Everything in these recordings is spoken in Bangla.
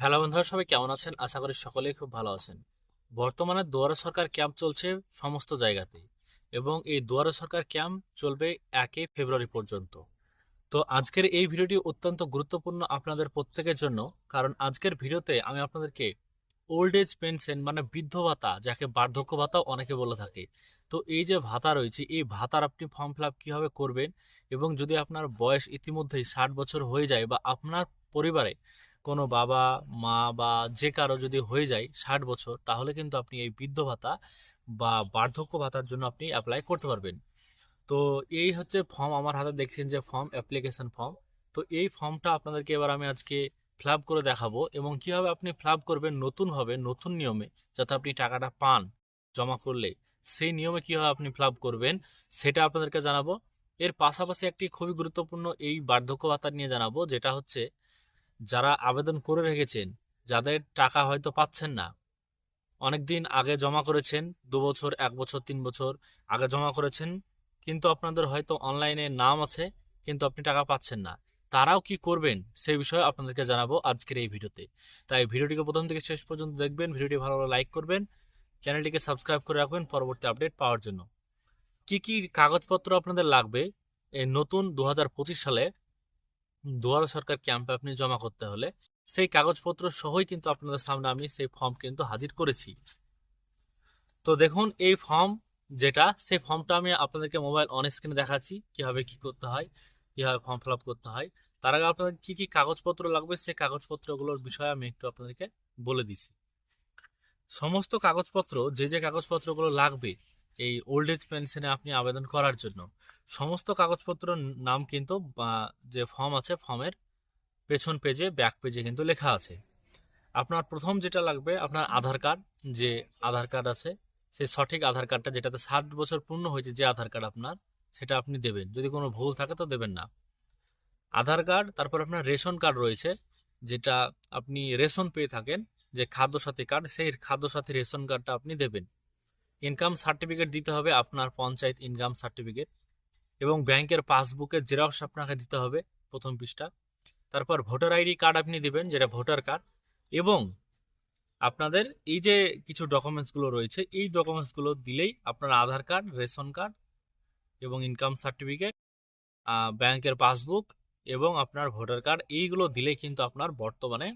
হ্যালো বন্ধুরা, সবাই কেমন আছেন? আশা করি সকলেই খুব ভালো আছেন। বর্তমানে দুয়ারে সরকার ক্যাম্প চলছে সমস্ত জায়গাতে এবং এই দুয়ারে সরকার ক্যাম্প চলবে একই ফেব্রুয়ারি পর্যন্ত। তো আজকের এই ভিডিওটি অত্যন্ত গুরুত্বপূর্ণ আপনাদের প্রত্যেকের জন্য, কারণ আজকের ভিডিওতে আমি আপনাদেরকে ওল্ড এজ পেনশন মানে বৃদ্ধ ভাতা, যাকে বার্ধক্য ভাতা অনেকে বলে থাকে। তো এই যে ভাতা রয়েছে, এই ভাতার আপনি ফর্ম ফিল আপ কীভাবে করবেন এবং যদি আপনার বয়স ইতিমধ্যেই ষাট বছর হয়ে যায় বা আপনার পরিবারে কোনো বাবা, মা বা যে কারও যদি হয়ে যায় ষাট বছর, তাহলে কিন্তু আপনি এই বৃদ্ধ ভাতা বা বার্ধক্য ভাতার জন্য আপনি অ্যাপ্লাই করতে পারবেন। তো এই হচ্ছে ফর্ম আমার হাতে দেখছেন যে ফর্ম অ্যাপ্লিকেশন ফর্ম তো এই ফর্মটা আপনাদেরকে এবার আমি আজকে ফিল করে দেখাবো এবং কীভাবে আপনি ফিল করবেন নতুনভাবে নতুন নিয়মে, যাতে আপনি টাকাটা পান জমা করলে। সেই নিয়মে কীভাবে আপনি ফিল করবেন, সেটা আপনাদেরকে জানাব। এর পাশাপাশি একটি খুবই গুরুত্বপূর্ণ এই বার্ধক্য ভাতা নিয়ে জানাব, যেটা হচ্ছে যারা আবেদন করে রেখেছেন, যাদের টাকা হয়তো পাচ্ছেন না। অনেক দিন আগে জমা করেছেন, দু বছর, এক বছর, তিন বছর আগে জমা করেছেন, কিন্তু আপনাদের হয়তো অনলাইনে নাম আছে, কিন্তু আপনি টাকা পাচ্ছেন না। তারাও কি করবেন সেই বিষয়ে আপনাদেরকে জানাব আজকের এই ভিডিওতে। তাই ভিডিওটিকে প্রথম থেকে শেষ পর্যন্ত দেখবেন, ভিডিওটি ভালো ভালো লাইক করবেন, চ্যানেলটিকে সাবস্ক্রাইব করে রাখবেন পরবর্তী আপডেট পাওয়ার জন্য। কি কি কাগজপত্র আপনাদের লাগবে? এই নতুন দু হাজার পঁচিশ সালে দুয়ারে সরকার ক্যাম্পে আপনি জমা করতে হলে সেই কাগজপত্র সহই কিন্তু আপনাদের সামনে আমি সেই ফর্ম কিন্তু হাজির করেছি। তো দেখুন, এই ফর্ম যেটা, সেই ফর্মটা আমি আপনাদেরকে মোবাইল অন স্ক্রিনে দেখাচ্ছি, কীভাবে কি করতে হয়, কীভাবে ফর্ম ফিল করতে হয়। তার আগে আপনাদের কী কী কাগজপত্র লাগবে, সেই কাগজপত্রগুলোর বিষয়ে আমি একটু আপনাদেরকে বলে দিচ্ছি। সমস্ত কাগজপত্র, যে যে কাগজপত্রগুলো লাগবে এই ওল্ড এজ পেনশনে আপনি আবেদন করার জন্য সমস্ত কাগজপত্র নাম কিন্তু যে ফর্ম আছে ফর্মের পেছন পেজে ব্যাক পেজে কিন্তু লেখা আছে। আপনার প্রথম যেটা লাগবে, আপনার আধার কার্ড যে আধার কার্ড আছে সেই সঠিক আধার কার্ডটা যেটাতে ষাট বছর পূর্ণ হয়েছে, যে আধার কার্ড আপনার, সেটা আপনি দেবেন। যদি কোনো ভুল থাকে তো দেবেন না। আধার কার্ড তারপর আপনার রেশন কার্ড রয়েছে, যেটা আপনি রেশন পেয়ে থাকেন, যে খাদ্য সাথী কার্ড সেই খাদ্য সাথী রেশন কার্ডটা আপনি দেবেন। ইনকাম সার্টিফিকেট দিতে হবে, আপনার পঞ্চায়েত ইনকাম সার্টিফিকেট এবং ব্যাংকের পাসবুকের জেরক্স আপনাকে দিতে হবে প্রথম পৃষ্ঠা। তারপর ভোটার আইডি কার্ড আপনি দিবেন, যেটা ভোটার কার্ড এবং আপনাদের এই যে কিছু ডকুমেন্টসগুলো রয়েছে, এই ডকুমেন্টসগুলো দিলেই আপনার আধার কার্ড রেশন কার্ড এবং ইনকাম সার্টিফিকেট ব্যাংকের পাসবুক এবং আপনার ভোটার কার্ড এইগুলো দিলেই কিন্তু আপনার বর্তমানে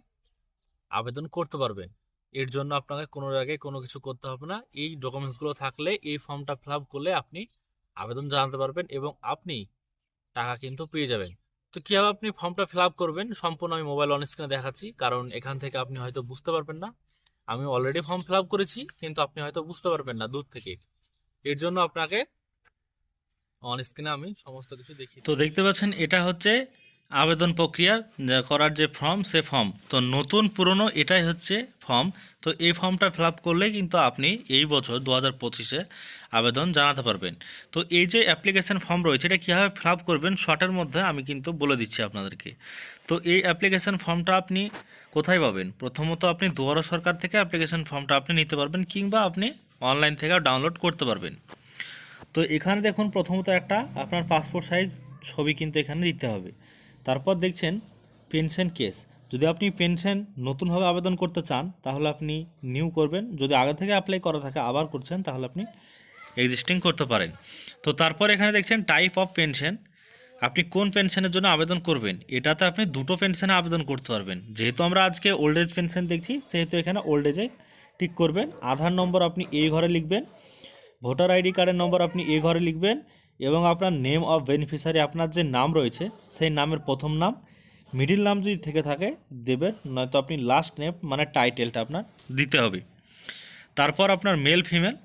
আবেদন করতে পারবেন। এর জন্য আপনাকে কোনো আগে কোনো কিছু করতে হবে না। এই ডকুমেন্টসগুলো থাকলে, এই ফর্মটা ফিল করলে আপনি আবেদন জানাতে পারবেন এবং আপনি টাকা কিন্তু পেয়ে যাবেন। তো কীভাবে আপনি ফর্মটা ফিল করবেন? সম্পূর্ণ আমি মোবাইল অন স্ক্রিনে দেখাচ্ছি, কারণ এখান থেকে আপনি হয়তো বুঝতে পারবেন না। আমি অলরেডি ফর্ম ফিল করেছি, কিন্তু আপনি হয়তো বুঝতে পারবেন না দূর থেকে। এর জন্য আপনাকে অন স্ক্রিনে আমি সমস্ত কিছু দেখি তো দেখতে পাচ্ছেন, এটা হচ্ছে আবেদন প্রক্রিয়া করার যে ফর্ম, সে ফর্ম। তো নতুন, পুরনো, এটাই হচ্ছে ফর্ম। তো এই ফর্মটা ফিল আপ করলে কিন্তু আপনি এই বছর দু হাজার পঁচিশে আবেদন জানাতে পারবেন। তো এই যে অ্যাপ্লিকেশন ফর্ম রয়েছে, এটা কীভাবে ফিল আপ করবেন, শর্টের মধ্যে আমি কিন্তু বলে দিচ্ছি আপনাদেরকে। তো এই অ্যাপ্লিকেশন ফর্মটা আপনি কোথায় পাবেন? প্রথমত আপনি দুয়ারা সরকার থেকে অ্যাপ্লিকেশান ফর্মটা আপনি নিতে পারবেন, কিংবা আপনি অনলাইন থেকেও ডাউনলোড করতে পারবেন। তো এখানে দেখুন, প্রথমত একটা আপনার পাসপোর্ট সাইজ ছবি কিন্তু এখানে দিতে হবে। তারপর দেখছেন পেনশন কেস। যদি আপনি পেনশন নতুনভাবে আবেদন করতে চান, তাহলে আপনি নিউ করবেন। যদি আগে থেকে অ্যাপ্লাই করা থাকে, আবার করছেন, তাহলে আপনি এক্সিস্টিং করতে পারেন। তো তারপর এখানে দেখছেন টাইপ অফ পেনশন আপনি কোন পেনশনের জন্য আবেদন করবেন? এটাতে আপনি দুটো পেনশনে আবেদন করতে পারবেন। যেহেতু আমরা আজকে ওল্ড এজ পেনশন দেখছি, সেহেতু এখানে ওল্ড এজে টিক করবেন। আধার নম্বর আপনি এই ঘরে লিখবেন। ভোটার আইডি কার্ডের নম্বর আপনি এ ঘরে লিখবেন। এবং আপনার নেম অফ বেনিফিশিয়ারি আপনার যে নাম রয়েছে, সেই নামের প্রথম নাম মিডিল নাম যদি থেকে থাকে, দেবেন, নয়তো আপনি লাস্ট নেম মানে টাইটেলটা আপনার দিতে হবে। তারপর আপনার মেল ফিমেল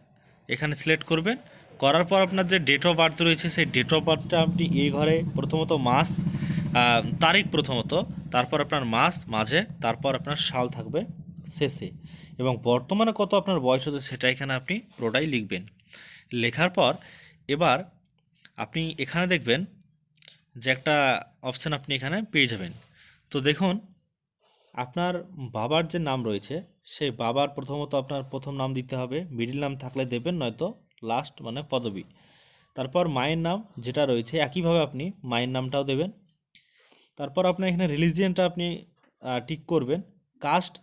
এখানে সিলেক্ট করবেন। করার পর আপনার যে ডেট অফ বার্থ রয়েছে, সেই ডেট অফ বার্থটা আপনি এই ঘরে প্রথমত মাস তারিখ প্রথমত, তারপর আপনার মাস, মাঝে, তারপর আপনার সাল থাকবে শেষে। এবং বর্তমানে কত আপনার বয়স হচ্ছে সেটা এখানে আপনি পুরোটাই লিখবেন। লেখার পর এবার আপনি এখানে দেখবেন যে একটা অপশান আপনি এখানে পেয়ে যাবেন। তো দেখুন, আপনার বাবার যে নাম রয়েছে, সেই বাবার প্রথমত আপনার প্রথম নাম দিতে হবে। মিডিল নাম থাকলে দেবেন, নয়তো লাস্ট মানে পদবী। তারপর মায়ের নাম যেটা রয়েছে, একইভাবে আপনি মায়ের নামটাও দেবেন। তারপর আপনার এখানে রিলিজিয়ানটা আপনি টিক করবেন। কাস্ট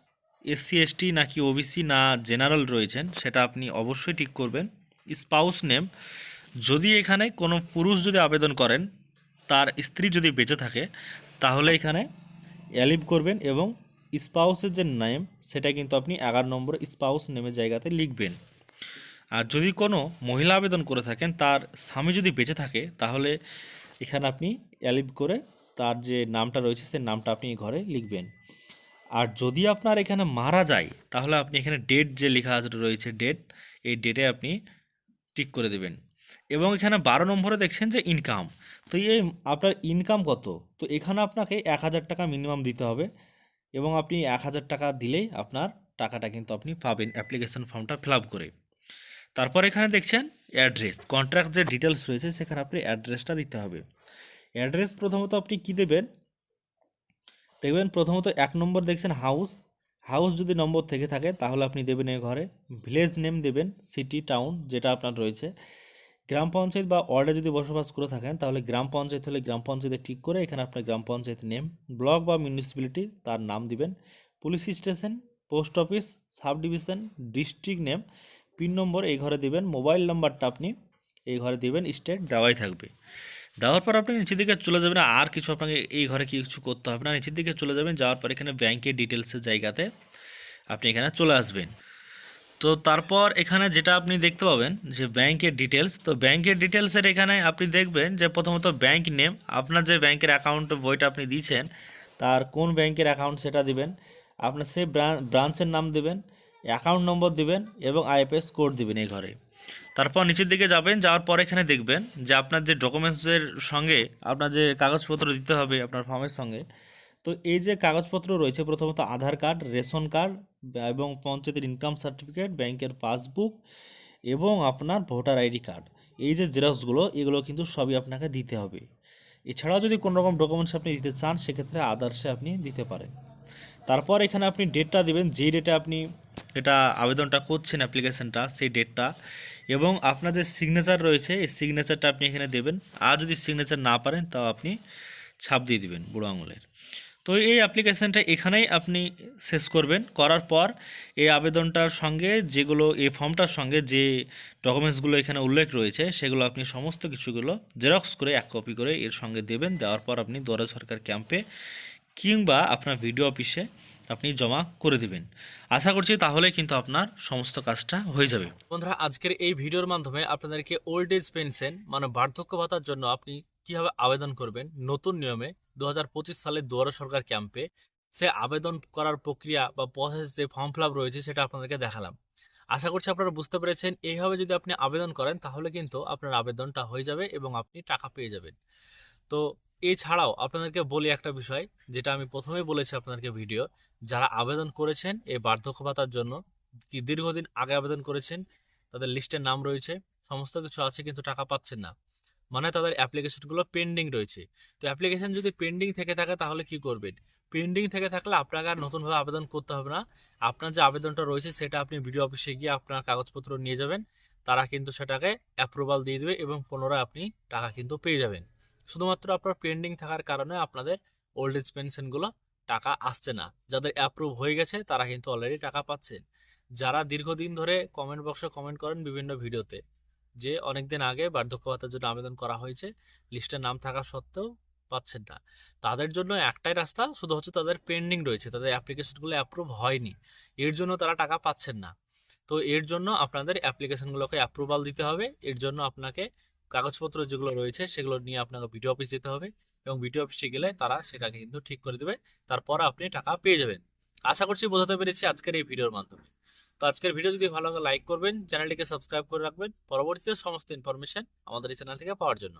এসসি এসটি নাকি ওবিসি না জেনারেল রয়েছেন, সেটা আপনি অবশ্যই ঠিক করবেন। স্পাউস নেম যদি এখানে কোনো পুরুষ যদি আবেদন করেন, তার স্ত্রী যদি বেঁচে থাকে, তাহলে এখানে অ্যালিভ করবেন এবং স্পাউসের যে নেম, সেটা কিন্তু আপনি এগারো নম্বর স্পাউস নেমের জায়গাতে লিখবেন। আর যদি কোনো মহিলা আবেদন করে থাকেন, তার স্বামী যদি বেঁচে থাকে, তাহলে এখানে আপনি অ্যালিভ করে তার যে নামটা রয়েছে, সেই নামটা আপনি ঘরে লিখবেন। আর যদি আপনার এখানে মারা যায়, তাহলে আপনি এখানে ডেট যে লেখা রয়েছে ডেট এই ডেটে আপনি টিক করে দেবেন। এবং এখানে বারো নম্বরে দেখছেন যে ইনকাম তো এই আপনার ইনকাম কত? তো এখানে আপনাকে এক হাজার টাকা মিনিমাম দিতে হবে এবং আপনি এক হাজার টাকা দিলেই আপনার টাকাটা কিন্তু আপনি পাবেন অ্যাপ্লিকেশন ফর্মটা ফিল করে। তারপর এখানে দেখছেন অ্যাড্রেস কন্ট্রাক্ট যে ডিটেলস রয়েছে সেখানে আপনি অ্যাড্রেসটা দিতে হবে। অ্যাড্রেস প্রথমত আপনি কী দেবেন? দেখবেন প্রথমত এক নম্বর দেখছেন হাউস হাউস যদি নম্বর থেকে থাকে তাহলে আপনি দেবেন এই ঘরে। ভিলেজ নেম দেবেন সিটি টাউন যেটা আপনার রয়েছে। গ্রাম পঞ্চায়েত বা ওয়ার্ডে যদি বসবাস করে থাকেন, তাহলে গ্রাম পঞ্চায়েত হলে গ্রাম পঞ্চায়েতে ঠিক করে এখানে আপনার গ্রাম পঞ্চায়েত নেম, ব্লক বা মিউনিসিপ্যালিটি তার নাম দিবেন। Police station, post office, sub division, district name, pin number এই ঘরে দিবেন, মোবাইল নাম্বারটা আপনি এই ঘরে দিবেন, স্টেট দেওয়াই থাকবে। দেওয়ার পর আপনি নিচের দিকে চলে যাবেন, আর কিছু আপনাকে এই ঘরে কিছু করতে হবে না, নিচের দিকে চলে যাবেন, যাওয়ার পর এখানে ব্যাংকের ডিটেলসের জায়গাতে আপনি এখানে চলে আসবেন। তো তারপর এখানে যেটা আপনি দেখতে পাবেন যে ব্যাংকের ডিটেলস তো ব্যাংকের ডিটেলসের এখানে আপনি দেখবেন যে প্রথমত ব্যাংক নেম আপনার যে ব্যাংকের অ্যাকাউন্ট বইটা আপনি দিয়েছেন, তার কোন ব্যাংকের অ্যাকাউন্ট সেটা দিবেন, আপনার সেই ব্রাঞ্চের নাম দেবেন অ্যাকাউন্ট নম্বর দিবেন এবং আইএফএস কোড দিবেন এই ঘরে। তারপর নিচের দিকে যাবেন, যাওয়ার পর এখানে দেখবেন যে আপনার যে ডকুমেন্টসের সঙ্গে আপনার যে কাগজপত্র দিতে হবে আপনার ফর্মের সঙ্গে তো এই যে কাগজপত্র রয়েছে, প্রথমত আধার কার্ড, রেশন কার্ড এবং পঞ্চায়েতের ইনকাম সার্টিফিকেট ব্যাংকের পাসবুক এবং আপনার ভোটার আইডি কার্ড। এই যে জেরক্সগুলো এগুলো কিন্তু সবই আপনাকে দিতে হবে। এছাড়াও যদি কোনো রকম ডকুমেন্টস আপনি দিতে চান, সেক্ষেত্রে আদার্সে আপনি দিতে পারেন। তারপর এখানে আপনি ডেটটা দেবেন, যেই ডেটে আপনি এটা আবেদনটা করছেন অ্যাপ্লিকেশনটা সেই ডেটটা এবং আপনার যে সিগনেচার রয়েছে, এই সিগনেচারটা আপনি এখানে দেবেন। আর যদি সিগনেচার না পারেন, তাও আপনি ছাপ দিয়ে দিবেন, বুড়ো আঙুলের। তো এই অ্যাপ্লিকেশনটা এখানেই আপনি শেষ করবেন। করার পর এই আবেদনটার সঙ্গে যেগুলো, এই ফর্মটার সঙ্গে যে ডকুমেন্টসগুলো এখানে উল্লেখ রয়েছে, সেগুলো আপনি সমস্ত কিছুগুলো জেরক্স করে এক কপি করে এর সঙ্গে দেবেন। দেওয়ার পর আপনি দুয়ারে সরকার ক্যাম্পে কিংবা আপনার ভিডিও অফিসে আপনি জমা করে দিবেন। আশা করছি তাহলে কিন্তু আপনার সমস্ত কাজটা হয়ে যাবে। বন্ধুরা, আজকের এই ভিডিওর মাধ্যমে আপনাদেরকে ওল্ড এজ পেনশন মানে বার্ধক্য ভাতার জন্য আপনি কীভাবে আবেদন করবেন, নতুন নিয়মে দু হাজার পঁচিশ সালে দুয়ারে সরকার ক্যাম্পে সে আবেদন করার প্রক্রিয়া বা প্রসেস যে ফর্ম ফিল রয়েছে সেটা আপনাদেরকে দেখালাম। আশা করছি আপনারা বুঝতে পেরেছেন। এইভাবে যদি আপনি আবেদন করেন, তাহলে কিন্তু আপনার আবেদনটা হয়ে যাবে এবং আপনি টাকা পেয়ে যাবেন। তো এছাড়াও আপনাদেরকে বলি একটা বিষয়, যেটা আমি প্রথমেই বলেছি আপনাদেরকে ভিডিও যারা আবেদন করেছেন, এই বার্ধক্য ভাতার জন্য কি দীর্ঘদিন আগে আবেদন করেছেন, তাদের লিস্টের নাম রয়েছে, সমস্ত কিছু আছে কিন্তু টাকা পাচ্ছেন না। মানে তাদের অ্যাপ্লিকেশনগুলো পেন্ডিং রয়েছে। তো অ্যাপ্লিকেশন যদি পেন্ডিং থেকে থাকে, তাহলে কি করবেন পেন্ডিং থেকে থাকলে আপনাকে আর নতুনভাবে আবেদন করতে হবে না। আপনার যে আবেদনটা রয়েছে, সেটা আপনি ভিডিও অফিসে গিয়ে আপনার কাগজপত্র নিয়ে যাবেন। তারা কিন্তু সেটাকে অ্যাপ্রুভাল দিয়ে দেবে এবং পুনরায় আপনি টাকা কিন্তু পেয়ে যাবেন। শুধুমাত্র আপনার পেন্ডিং থাকার কারণে আপনাদের ওল্ড এজ পেনশনগুলো টাকা আসছে না। যাদের অ্যাপ্রুভ হয়ে গেছে, তারা কিন্তু অলরেডি টাকা পাচ্ছেন। যারা দীর্ঘদিন ধরে কমেন্ট বক্সে কমেন্ট করেন বিভিন্ন ভিডিওতে যে অনেকদিন আগে বার্ধক্য ভাতার জন্য আবেদন করা হয়েছে লিস্টে নাম থাকা সত্ত্বেও পাচ্ছেন না। তাদের জন্য একটাই রাস্তা, শুধু হচ্ছে তাদের পেন্ডিং রয়েছে, তাদের অ্যাপ্লিকেশনগুলো অ্যাপ্রুভ হয়নি। এর জন্য তারা টাকা পাচ্ছেন না। তো এর জন্য আপনাদের অ্যাপ্লিকেশনগুলোকে অ্যাপ্রুভাল দিতে হবে। এর জন্য আপনাকে কাগজপত্র যেগুলো রয়েছে, সেগুলো নিয়ে আপনাকে ভিডিও অফিস যেতে হবে এবং ভিডিও অফিসে গেলে তারা সেটাকে কিন্তু ঠিক করে দেবে। তারপর আপনি টাকা পেয়ে যাবেন। আশা করছি বোঝাতে পেরেছি আজকের এই ভিডিওর মাধ্যমে। তো আজকের ভিডিও যদি ভালো লাগে লাইক করবেন চ্যানেলটিকে সাবস্ক্রাইব করে রাখবেন। পরবর্তীতে সমস্ত ইনফরমেশন আমাদের এই চ্যানেল থেকে পাওয়ার জন্য।